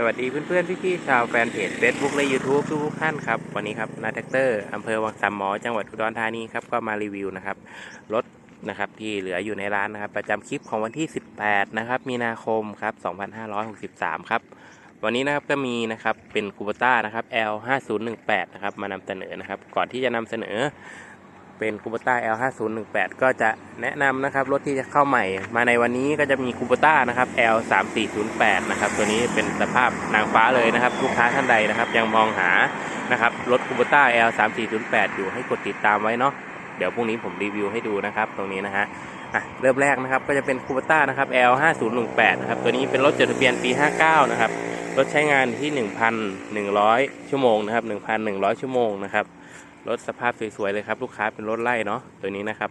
สวัสดีเพื่อนๆ พี่ๆชาวแฟนเพจ Facebook และ YouTube ทุกๆท่านครับ วันนี้ครับนาแท็กเตอร์อำเภอวังสามหมอจังหวัดอุดรธานีครับ ก็มารีวิวนะครับ รถนะครับที่เหลืออยู่ในร้านนะครับ ประจำคลิปของวันที่ 18 นะครับ มีนาคมครับ 2563 ครับ วันนี้นะครับก็มีนะครับเป็นคูปต้านะครับ L 5018 นะครับมานำเสนอนะครับ ก่อนที่จะนำเสนอ เป็นคูปต้า L 5018 ก็จะแนะนำนะครับ รถที่จะเข้าใหม่ มาในวันนี้ก็จะมีคูปต้านะครับ L 3408 นะครับ ตัวนี้เป็นสภาพนางฟ้าเลยนะครับ ลูกค้าท่านใดนะครับ ยังมองหานะครับ รถคูปต้า L 3408 อยู่ให้กดติดตามไว้เนาะเดี๋ยวพรุ่งนี้ผมรีวิวให้ดูนะครับ ตรงนี้นะฮะอะเริ่มแรกนะครับก็จะเป็นคูปต้านะครับ L 5018 นะครับตัวนี้เป็นรถจดทะเบียนปี 59 นะครับรถใช้งานที่ 1,100 ชั่วโมงนะครับ1,100 ชั่วโมงนะครับ รถสภาพสวยๆเลยครับ ลูกค้าเป็นรถไล่เนาะตัวนี้นะครับ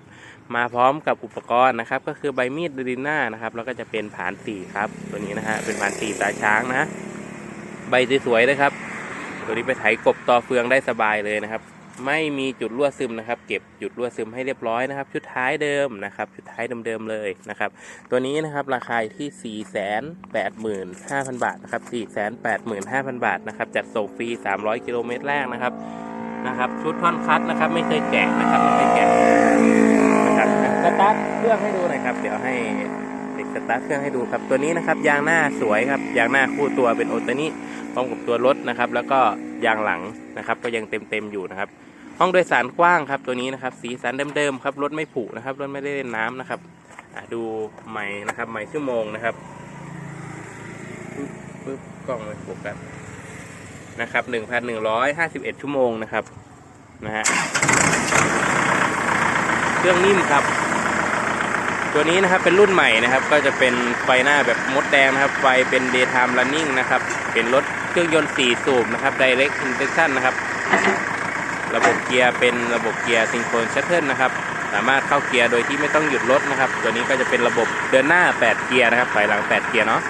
มาพร้อมกับอุปกรณ์นะครับ ก็คือใบมีดดูดิน่านะครับ แล้วก็จะเป็นผานสี่ครับ ตัวนี้นะฮะเป็นผานสี่ตาช้างนะ ใบสวยๆเลยครับ ตัวนี้ไปไถกบต่อเฟืองได้สบายเลยนะครับ ไม่มีจุดรั่วซึมนะครับ เก็บจุดรั่วซึมให้เรียบร้อยนะครับ ชุดท้ายเดิมนะครับ ชุดท้ายเดิมๆเลยนะครับ ตัวนี้นะครับราคาที่ 485,000 บาทนะครับ 485,000 บาทนะครับจัดส่งฟรี 300 กิโลเมตรแรกนะครับ นะครับ ชุดท่อนคัดนะครับ ไม่เคยแกะนะครับไม่เคยแกะนะครับสตาร์ทเครื่องให้ดูหน่อยครับ เดี๋ยวให้เด็กสตาร์ทเครื่องให้ดูครับตัวนี้นะครับ ยางหน้าสวยครับ ยางหน้าคู่ตัวเป็นโอตานิพร้อมกับตัวรถนะครับ แล้วก็ยางหลังนะครับ ก็ยังเต็มเต็มๆอยู่นะครับ ห้องโดยสารกว้างครับ ตัวนี้นะครับ สีสันเดิมๆครับรถไม่ผุนะครับรถไม่ได้เล่นน้ำนะครับดูใหม่นะครับใหม่ชั่วโมงนะครับปึ๊บปึ๊บกล้องไม่โฟกัส นะครับ1,151ชั่วโมงนะครับนะฮะเครื่องนิ่มครับ ตัวนี้นะครับเป็นรุ่นใหม่นะครับ ก็จะเป็นไฟหน้าแบบมดแดงนะครับ ไฟเป็น daytime running นะครับ เป็นรถเครื่องยนต์4สูบนะครับ direct injection นะครับ ระบบเกียร์เป็นระบบเกียร์ซิงโครนชัตเทิลนะครับ สามารถเข้าเกียร์โดยที่ไม่ต้องหยุดรถนะครับ ตัวนี้ก็จะเป็นระบบเดินหน้า 8 เกียร์นะครับถอยหลัง 8 เกียร์เนาะ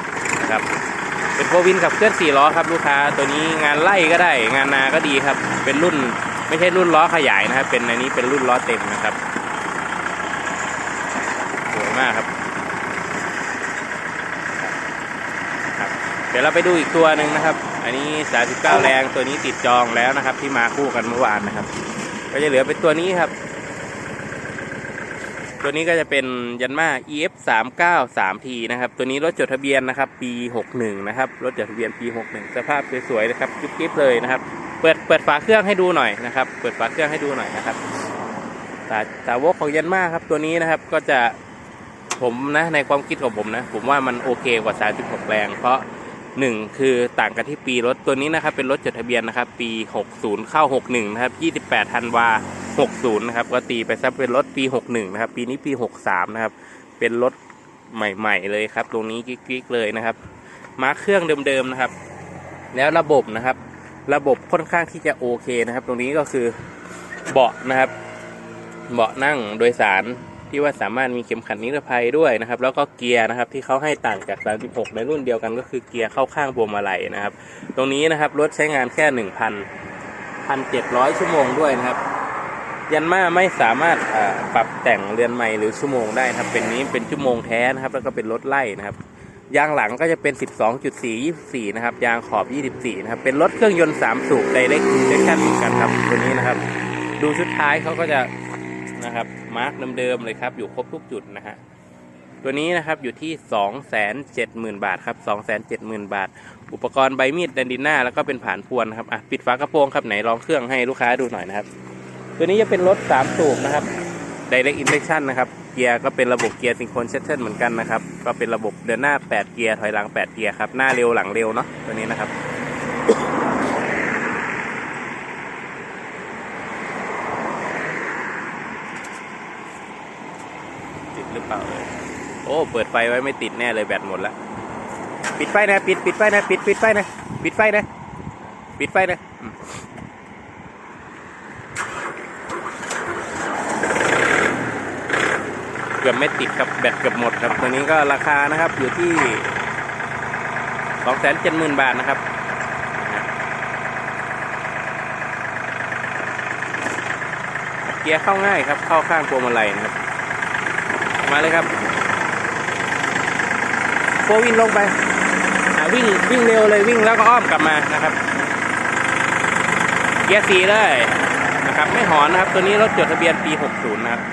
นะครับ เป็นโฟวินกับเคลื่อนสี่ล้อครับลูกค้าตัวนี้งานไล่ก็ได้ งานนาก็ดีครับ เป็นรุ่นไม่ใช่รุ่นล้อขยายนะครับ เป็นอันนี้เป็นรุ่นล้อเต็มนะครับสวยมากครับครับ เดี๋ยวเราไปดูอีกตัวหนึ่งนะครับ อันนี้ 39 แรงตัวนี้ติดจองแล้วนะครับ ที่มาคู่กันเมื่อวานนะครับ ก็จะเหลือเป็นตัวนี้ครับ ตัวนี้ก็จะเป็นยันมา EF 3 9 3 T นะครับ ตัวนี้รถจดทะเบียนนะครับ ปี 61 นะครับ รถจดทะเบียนปี 61 สภาพสวยๆนะครับจุ๊บกิ๊บเลยนะครับ เปิดเปิดฝาเครื่องให้ดูหน่อยนะครับ เปิดฝาเครื่องให้ดูหน่อยนะครับสาสาวกของยันมาครับ ตัวนี้นะครับก็จะผมนะในความคิดของผมนะ ผมว่ามันโอเคกว่า 36 แรง เพราะหนึ่งคือต่างกันที่ปีรถตัวนี้นะครับ เป็นรถจดทะเบียนนะครับ ปี 60 เข้า 61 นะครับ 28ธันวา 60นะครับก็ตีไปซับเป็นรถปี 61นะครับปีนี้ปี 63นะครับเป็นรถใหม่ ๆ เลยครับ ตรงนี้กิ๊กๆเลยนะครับ มาเครื่องเดิมๆนะครับ แล้วระบบนะครับ ระบบค่อนข้างที่จะโอเคนะครับ ตรงนี้ก็คือเบาะนะครับ เบาะนั่งโดยสารที่ว่าสามารถมีเข็มขัดนิรภัยด้วยนะครับ แล้วก็เกียร์นะครับ ที่เขาให้ต่างจาก 36 ในรุ่นเดียวกันก็คือเกียร์เข้าข้างพวงมาลัยนะครับ ตรงนี้นะครับรถใช้งานแค่ 1,000 1,700 ชั่วโมงด้วยนะครับ ยันมาไม่สามารถปรับแต่งเรือนใหม่หรือชั่วโมงได้นะครับ เป็นนี้เป็นชั่วโมงแท้นะครับ แล้วก็เป็นรถไล่นะครับ ยางหลังก็จะเป็น 12.4 24 นะครับ ยางขอบ 24 นะครับ เป็นรถเครื่องยนต์ 3 สูบ direct injection เหมือนกันครับตัวนี้นะครับ ดูชุดท้ายเขาก็จะนะครับมาร์กเดิมๆเลยครับ อยู่ครบทุกจุดนะฮะตัวนี้นะครับอยู่ที่ 270,000 บาทครับ 270,000 บาท อุปกรณ์ใบมีดแดนดิน่าแล้วก็เป็นผ่านพวนนะครับอะปิดฝากระโปรงครับไหนลองเครื่องให้ลูกค้าดูหน่อยนะครับ ตัวนี้จะเป็นรถ3สูบนะครับ direct injection นะครับเกียร์ก็เป็นระบบเกียร์ซิงโครนเชสเทิลเหมือนกันนะครับ ก็เป็นระบบเดินหน้า 8 เกียร์ถอยหลัง 8 เกียร์ครับ หน้าเร็วหลังเร็วเนาะตัวนี้นะครับ ติดหรือเปล่าเลยโอ้ เปิดไฟไว้ไม่ติดแน่เลยแบตหมดล้วปิดไฟนะ ปิดปิดไฟนะ ปิดปิดไฟนะ ปิดไฟนะ ปิดไฟนะอืมเกือบไม่ติดครับแบตเกือบหมดครับตัวนี้ก็ราคานะครับอยู่ที่สองแสนเจ็ดหมื่นบาทนะครับเกียร์เข้าง่ายครับ เข้าข้างพวงมาลัยนะครับ มาเลยครับโฟวินลงไปวิ่งวิ่งเร็วเลยวิ่งแล้วก็อ้อมกลับมานะครับ เกียร์สีเลยนะครับ ไม่หอนนะครับ ตัวนี้รถจดทะเบียนปี 60 นะครับ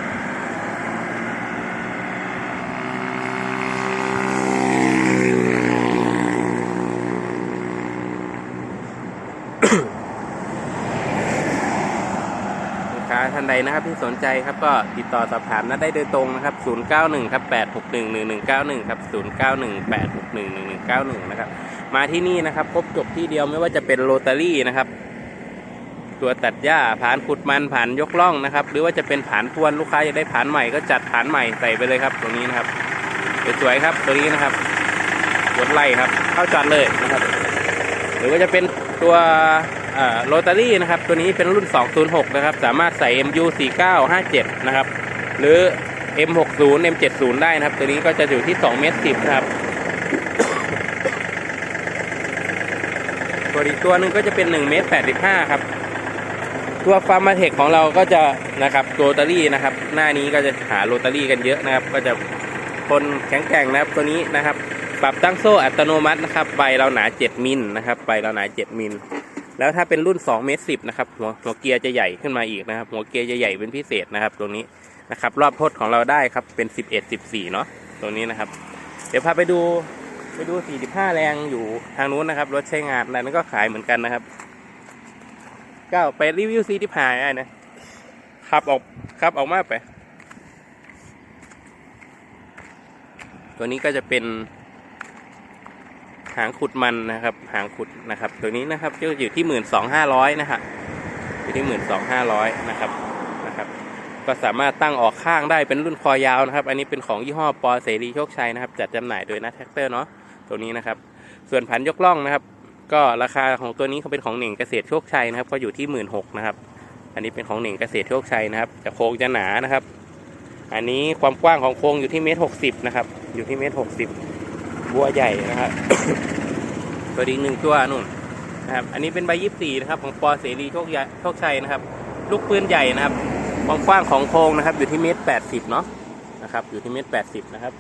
ลูกค้า ท่านใดนะครับที่สนใจครับก็ติดต่อสอบถามนัดได้โดยตรงนะครับ 091ครับ861 1191ครับ091 861 1191นะครับมาที่นี่นะครับครบจบที่เดียวไม่ว่าจะเป็นโรตารี่นะครับ ตัวตัดหญ้าผานขุดมันผานยกล่องนะครับ หรือว่าจะเป็นผานพวนลูกค้าอยากได้ผานใหม่ก็จัดผานใหม่ใส่ไปเลยครับตรงนี้นะครับสวยๆครับตัวนี้นะครับรถไล่ครับ เข้าจอดเลยนะครับ หรือว่าจะเป็นตัว โรตารี่นะครับ ตัวนี้เป็นรุ่น 206 นะครับ สามารถใส่ MU 4957 นะครับ หรือ M60 M70 ได้นะครับ ตัวนี้ก็จะอยู่ที่2เมตร10นะครับตัวอีกตัวนึ่งก็จะเป็น1เมตร85ครับ ตัวฟาร์มาเทคของเราก็จะนะครับโรตารี่นะครับ หน้านี้ก็จะหาโรตารี่กันเยอะนะครับ ก็จะคนแข็งแกร่งนะครับ ตัวนี้นะครับ ปรับตั้งโซ่อัตโนมัตินะครับใบเราหนา 7มิลนะครับใบเราหนา 7มิล แล้วถ้าเป็นรุ่น2เมตร10นะครับหัวหัวเกียร์จะใหญ่ขึ้นมาอีกนะครับ หัวเกียร์จะใหญ่เป็นพิเศษนะครับ ตรงนี้นะครับ รอบทดของเราได้ครับเป็น 11 14เนาะตรงนี้นะครับ เดี๋ยวพาไปดูไปดู 45 แรงอยู่ทางนู้นนะครับ รถใช้งานนั้นก็ขายเหมือนกันนะครับก็ไปรีวิว45ได้นะขับออกขับออกมาไป ตัวนี้ก็จะเป็น หางขุดมันนะครับ หางขุดนะครับ ตัวนี้นะครับก็อยู่ที่หมื่นสองห้าร้อยนะฮะอยู่ที่หมื่นสองห้าร้อยนะครับนะครับ ก็สามารถตั้งออกข้างได้เป็นรุ่นคอยาวนะครับ อันนี้เป็นของยี่ห้อปอเสรีโชคชัยนะครับ จัดจำหน่ายโดยนัทแท็กเตอร์เนาะตัวนี้นะครับ ส่วนผันยกล่องนะครับ ก็ราคาของตัวนี้เขาเป็นของเหน่งเกษตรโชคชัยนะครับ ก็อยู่ที่หมื่นหกนะครับ อันนี้เป็นของเหน่งเกษตรโชคชัยนะครับจะโค้งจะหนานะครับ อันนี้ความกว้างของโค้งอยู่ที่เมตรหกสิบนะครับ อยู่ที่เมตรหกสิบ บัวใหญ่นะครับตัวอีหนึ่งตัวนู่นนะครับ อันนี้เป็นใบยี่สี่นะครับ ของปอเสรีโชคยโชคชัยนะครับ ลูกปืนใหญ่นะครับความกว้างของโครงนะครับ อยู่ที่เมตรแปดสิบเนาะนะครับ อยู่ที่เมตรแปดสิบนะครับ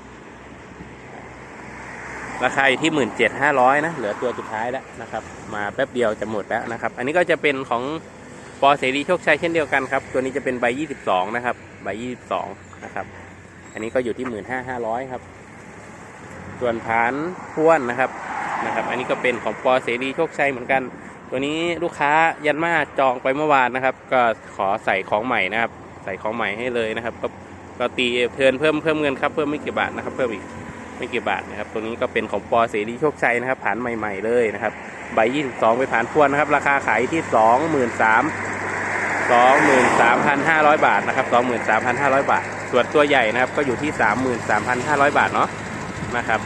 ราคาอยู่ที่หมื่นเจ็ดห้าร้อยนะ เหลือตัวสุดท้ายแล้วนะครับ มาแป๊บเดียวจะหมดแล้วนะครับ อันนี้ก็จะเป็นของปอเสรีโชคชัยเช่นเดียวกันครับ ตัวนี้จะเป็นใบยี่สิบสองนะครับ ใบยี่สิบสองนะครับ อันนี้ก็อยู่ที่หมื่นห้าห้าร้อยครับ ส่วนผานพ้วนนะครับนะครับ อันนี้ก็เป็นของปอเสรีโชคชัยเหมือนกัน ตัวนี้ลูกค้ายันมาจองไปเมื่อวานนะครับ ก็ขอใส่ของใหม่นะครับ ใส่ของใหม่ให้เลยนะครับ ก็ก็ตีเทินเพิ่มเพิ่มเงินครับเพิ่มไม่กี่บาทนะครับ เพิ่มอีกไม่กี่บาทนะครับ ตัวนี้ก็เป็นของปอเสรีโชคชัยนะครับ ผ่านใหม่ ๆ เลยนะครับ ใบ22ไปผ่านพวนนะครับ ราคาขายที่23,000 23,500บาทนะครับ23,500บาท ส่วนตัวใหญ่นะครับ ก็อยู่ที่33,500บาทเนาะ นะครับ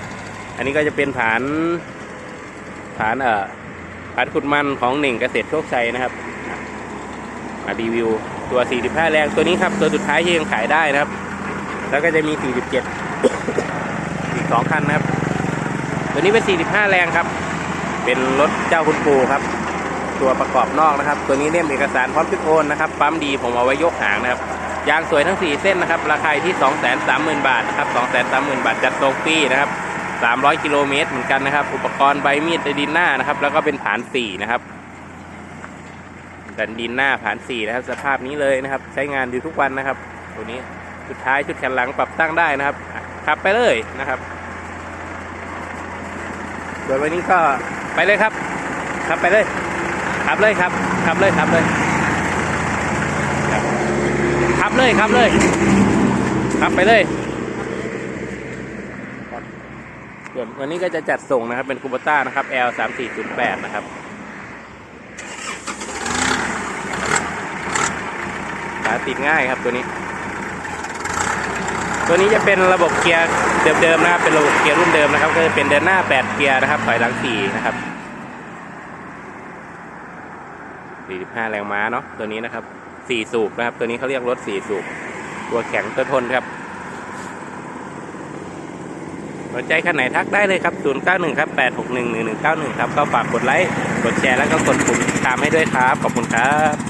อันนี้ก็จะเป็นฐานฐานเอ่อฐานขุดมันของหนึ่งเกษตรโชคชัยนะครับมารีวิวตัว 45 แรงตัวนี้ครับ ตัวสุดท้ายที่ยังขายได้นะครับ แล้วก็จะมี 47 อีกสองคันนะครับ ตัวนี้เป็น 45 แรงครับ เป็นรถเจ้าคุณปูครับ ตัวประกอบนอกนะครับ ตัวนี้เล่มเอกสารพร้อมทึกโอนนะครับ ปั๊มดีผมเอาไว้ยกหางนะครับ ยางสวยทั้ง 4 เส้นนะครับ ราคาอยู่ที่ 230,000 บาทนะครับ230,000 บาท จัดส่งฟรีนะครับ 300 กิโลเมตรเหมือนกันนะครับ อุปกรณ์ใบมีดดินหน้านะครับ แล้วก็เป็นผานสี่นะครับกันดินหน้าผานสี่นะครับ สภาพนี้เลยนะครับ ใช้งานอยู่ทุกวันนะครับ ตัวนี้ชุดท้ายชุดแขนหลังปรับตั้งได้นะครับขับไปเลยนะครับส่วนวันนี้ก็ไปเลยครับขับไปเลยขับเลยครับขับเลยขับเลย เลยขับเลยขับไปเลยส่วนวันนี้ก็จะจัดส่งนะครับ เป็นคูปต้านะครับ L 3 4 0 8นะครับขาติดง่ายครับตัวนี้ ตัวนี้จะเป็นระบบเกียร์เดิมๆนะครับ เป็นระบบเกียร์รุ่นเดิมนะครับ ก็จะเป็นเดินหน้า 8 เกียร์นะครับถอยหลัง 4 นะครับ45แรงม้าเนาะตัวนี้นะครับ สี่สูบนะครับ ตัวนี้เขาเรียกรถสี่สูบ ตัวแข็งตัวทนครับสนใจคันไหนทักได้เลยครับ 091 ครับ 861 1191 ครับ ก็ฝากกดไลค์ กดแชร์แล้วก็กดปุ่มติดตามให้ด้วยครับ ขอบคุณครับ